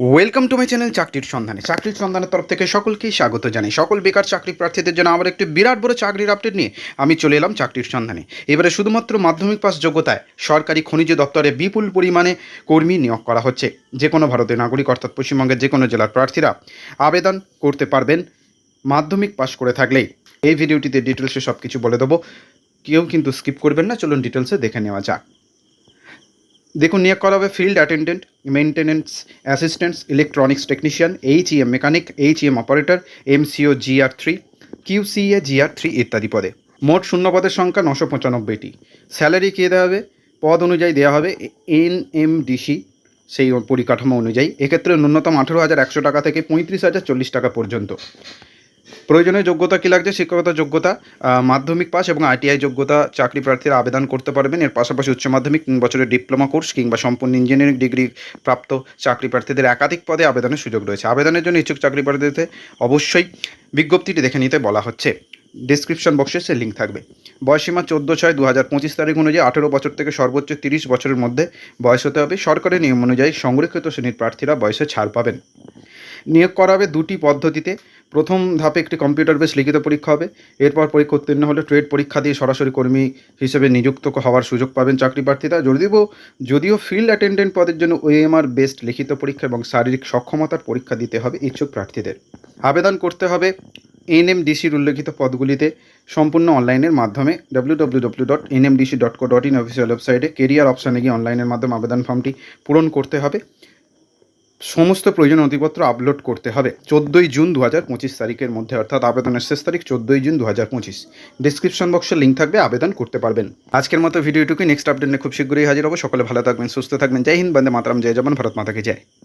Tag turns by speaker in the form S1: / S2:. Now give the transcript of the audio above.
S1: Welcome to my channel চাকরির সন্ধানে চাকরির সন্ধানের তরফ থেকে সকলকেই স্বাগত জানাই। সকল বেকার চাকরি প্রার্থীদের জন্য আমার একটি বিরাট বড় চাকরির আপডেট নিয়ে আমি চলে এলাম চাকরির সন্ধানে এবারে শুধুমাত্র মাধ্যমিক পাস যোগ্যতায় সরকারি খনিজ দপ্তরে বিপুল পরিমাণে কর্মী নিয়োগ করা হচ্ছে। যে কোনো ভারতীয় নাগরিক অর্থাৎ পশ্চিমবঙ্গের যে কোনো জেলার প্রার্থীরা আবেদন করতে পারবেন মাধ্যমিক পাস করে থাকলেই। এই ভিডিওটিতে ডিটেলসে সব কিছু বলে দেবো। কেউ কিন্তু স্কিপ করবেন না। চলুন ডিটেলসে দেখে নেওয়া যাক। দেখুন, নিয়োগ করা হবে field attendant maintenance assistants electronics technician H EM mechanic H EM operator MCO GR three QCA GR three ইত্যাদি পদে। মোট শূন্য পদের সংখ্যা নশো পঁচানব্বইটি। স্যালারি কে দেওয়া হবে? পদ অনুযায়ী দেওয়া হবে এন এম ডিসি সেই পরিকাঠামো অনুযায়ী। এক্ষেত্রে ন্যূনতম আঠেরো হাজার একশো টাকা থেকে পঁয়ত্রিশ হাজার চল্লিশ টাকা পর্যন্ত। প্রয়োজনীয় যোগ্যতা কী লাগছে? শিক্ষকতা যোগ্যতা মাধ্যমিক পাস এবং আইটিআই যোগ্যতা চাকরি প্রার্থীরা আবেদন করতে পারবেন। এর পাশাপাশি উচ্চ মাধ্যমিক তিন বছরের ডিপ্লোমা কোর্স কিংবা সম্পূর্ণ ইঞ্জিনিয়ারিং ডিগ্রি প্রাপ্ত চাকরি প্রার্থীদের একাধিক পদে আবেদনের সুযোগ রয়েছে। আবেদনের জন্য ইচ্ছুক চাকরি প্রার্থীদের অবশ্যই বিজ্ঞপ্তিটি দেখে নিতে বলা হচ্ছে। ডিসক্রিপশন বক্সে সে লিঙ্ক থাকবে। বয়সীমা চোদ্দ ছয় দু হাজার পঁচিশ তারিখ অনুযায়ী আঠেরো বছর থেকে সর্বোচ্চ তিরিশ বছরের মধ্যে বয়স হতে হবে। সরকারের নিয়ম অনুযায়ী সংরক্ষিত শ্রেণির প্রার্থীরা বয়সে ছাড় পাবেন। নিয়োগ করা হবে দুটি পদ্ধতিতে। প্রথম ধাপে একটি কম্পিউটার বেস লিখিত পরীক্ষা হবে। এরপর পরীক্ষা উত্তীর্ণ হলে ট্রেড পরীক্ষা দিয়ে সরাসরি কর্মী হিসেবে নিযুক্ত হওয়ার সুযোগ পাবেন চাকরি প্রার্থীরা যদিও যদিও ফিল্ড অ্যাটেন্ডেন্ট পদের জন্য ওএমআর বেসড লিখিত পরীক্ষা এবং শারীরিক সক্ষমতার পরীক্ষা দিতে হবে ইচ্ছুক প্রার্থীদের। আবেদন করতে হবে এনএমডিসির উল্লেখিত পদগুলিতে সম্পূর্ণ অনলাইনের মাধ্যমে। W W W dot NMDC dot co dot in official ওয়েবসাইটে কেরিয়ার অপশানে গিয়ে অনলাইনের মাধ্যমে আবেদন ফর্মটি পূরণ করতে হবে। সমস্ত প্রয়োজন নথিপত্র আপলোড করতে হবে। চোদ্দোই জুন দু হাজার পঁচিশ তারিখের মধ্যে, অর্থাৎ আবেদনের শেষ তারিখ চোদ্দোই জুন দু হাজার পঁচিশ ডিসক্রিপশন বক্সে লিঙ্ক থাকবে, আবেদন করতে পারবেন। আজকের মতো ভিডিওটুকু নেক্সট আপডেট খুব শীঘ্রই হাজির হব। সকলে ভালো থাকবেন, সুস্থ থাকবেন। জয় হিন্দ, বন্দে মাতরাম, জয় জবান, ভারত মাতাকে জয়।